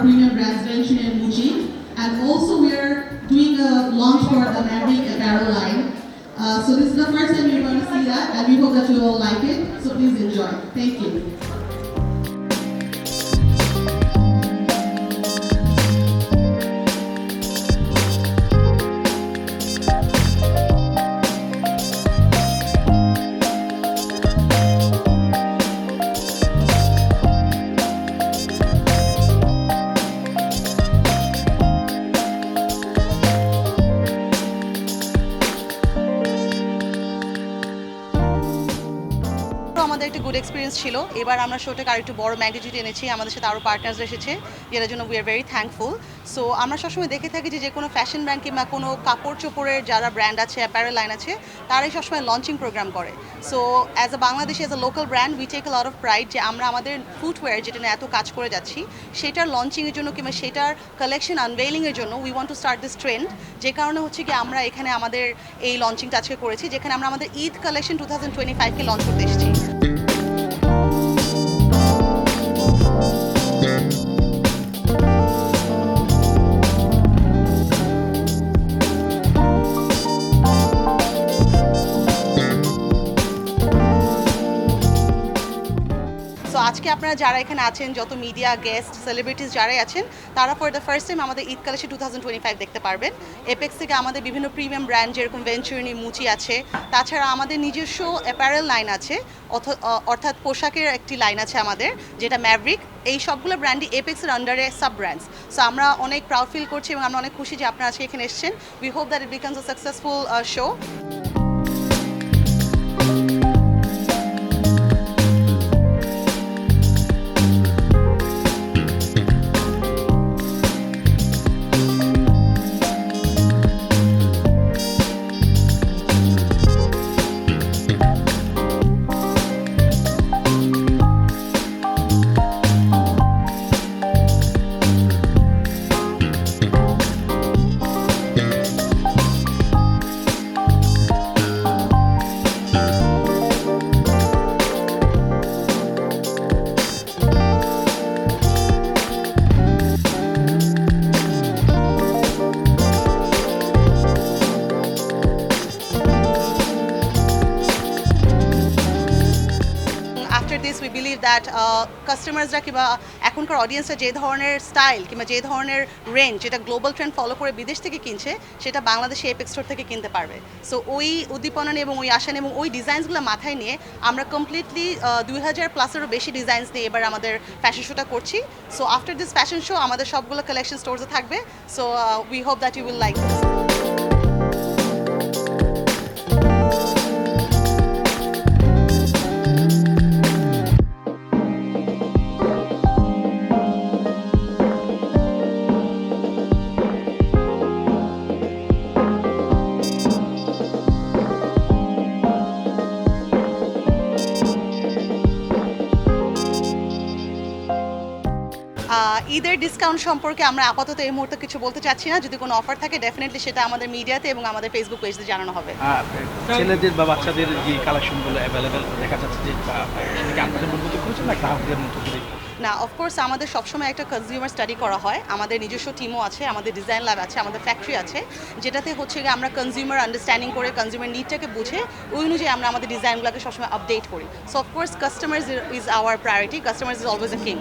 premium brands and Muji. And also we're doing a launch for the Mandarin apparel line. Uh, so this is the first time you're going to see that and we hope that you all like it. So please enjoy. Thank you. আমাদের একটা good experience ছিল। এবার আমরা শোটাকে আর একটু বড় magnitude এনেছি। আমাদের সাথে আরও পার্টনার্স এসেছে, যেটার জন্য we are very thankful so আমরা সবসময় দেখে থাকি যে যে কোনো ফ্যাশন ব্র্যান্ড কিংবা কোনো কাপড় চোপড়ের যারা ব্র্যান্ড আছে অ্যাপারেল লাইন আছে, তারাই সবসময় লঞ্চিং প্রোগ্রাম করে। So as a Bangladeshi as a local brand we take lot of pride যে, আমরা আমাদের ফুটওয়্যার যেটা নিয়ে এত কাজ করে যাচ্ছি, সেটার লঞ্চিংয়ের জন্য কিংবা সেটার কালেকশন আনভেইলিংয়ের জন্য we want to start this trend যে কারণে হচ্ছে কি, আমরা এখানে আমাদের এই লঞ্চিংটা আজকে করেছি, যেখানে আমরা আমাদের Eid collection two thousand twenty ফাইভকে launch করতে এসেছি। আপনারা যারা এখানে আছেন, যত মিডিয়া গেস্ট সেলিব্রিটিস যারাই আছেন, তারা ফর দ্য ফার্স্ট টাইম আমাদের Eid collection two thousand twenty five দেখতে পারবেন। এপেক্স থেকে আমাদের বিভিন্ন প্রিমিয়াম ব্র্যান্ড যেরকম ভেঞ্চুরিনি মুচি আছে। তাছাড়া আমাদের নিজস্ব অ্যাপারেল লাইন আছে অর্থাৎ পোশাকের একটি লাইন আছে আমাদের, যেটা ম্যাভরিক এই সবগুলো ব্র্যান্ডই এপেক্সের আন্ডারে সাব ব্র্যান্ডস সো আমরা অনেক প্রাউড ফিল করছি এবং আমরা অনেক খুশি যে আপনারা আজকে এখানে এসেছেন। We hope that it becomes a successful show that কাস্টমার্সরা uh, কিংবা এখনকার অডিয়েন্সরা যে ধরনের স্টাইল কিংবা যে ধরনের রেঞ্জ যেটা গ্লোবাল ট্রেন্ড ফলো করে বিদেশ থেকে কিনছে সেটা বাংলাদেশে এপেক্স স্টোর থেকে কিনতে পারবে। সো ওই উদ্দীপনা এবং ওই আশা এবং ওই ডিজাইনসগুলো মাথায় নিয়ে আমরা কমপ্লিটলি দুই হাজার প্লাসেরও বেশি ডিজাইনস নিয়ে এবার আমাদের ফ্যাশন শোটা করছি। So after this fashion show আমাদের সবগুলো কালেকশন স্টোরসে থাকবে। So we hope that you will like ah, ঈদের ডিসকাউন্ট সম্পর্কে আমরা আপাতত এই মুহূর্তে কিছু বলতে চাচ্ছি না। যদি কোনো অফার থাকে ডেফিনেটলি সেটা আমাদের মিডিয়াতে এবং আমাদের ফেসবুক পেজে জানানো হবে। ছেলেদের বা বাচ্চাদের যে কালেকশনগুলো অ্যাভেলেবেল দেখা যাচ্ছে যে সেটাকে আপনাদের মতো করেছেন না গ্রাহকদের মতো করে না অফকোর্স আমাদের সবসময় একটা কনজিউমার স্টাডি করা হয়। আমাদের নিজস্ব টিমও আছে আমাদের ডিজাইন ল্যাব আছে আমাদের ফ্যাক্টরি আছে যেটাতে হচ্ছে গিয়ে আমরা কনজিউমার আন্ডারস্ট্যান্ডিং করে কনজিউমার নিডটাকে বুঝে ওই অনুযায়ী আমরা আমাদের ডিজাইনগুলোকে সবসময় আপডেট করি। So of course customers is our priority customers is always a king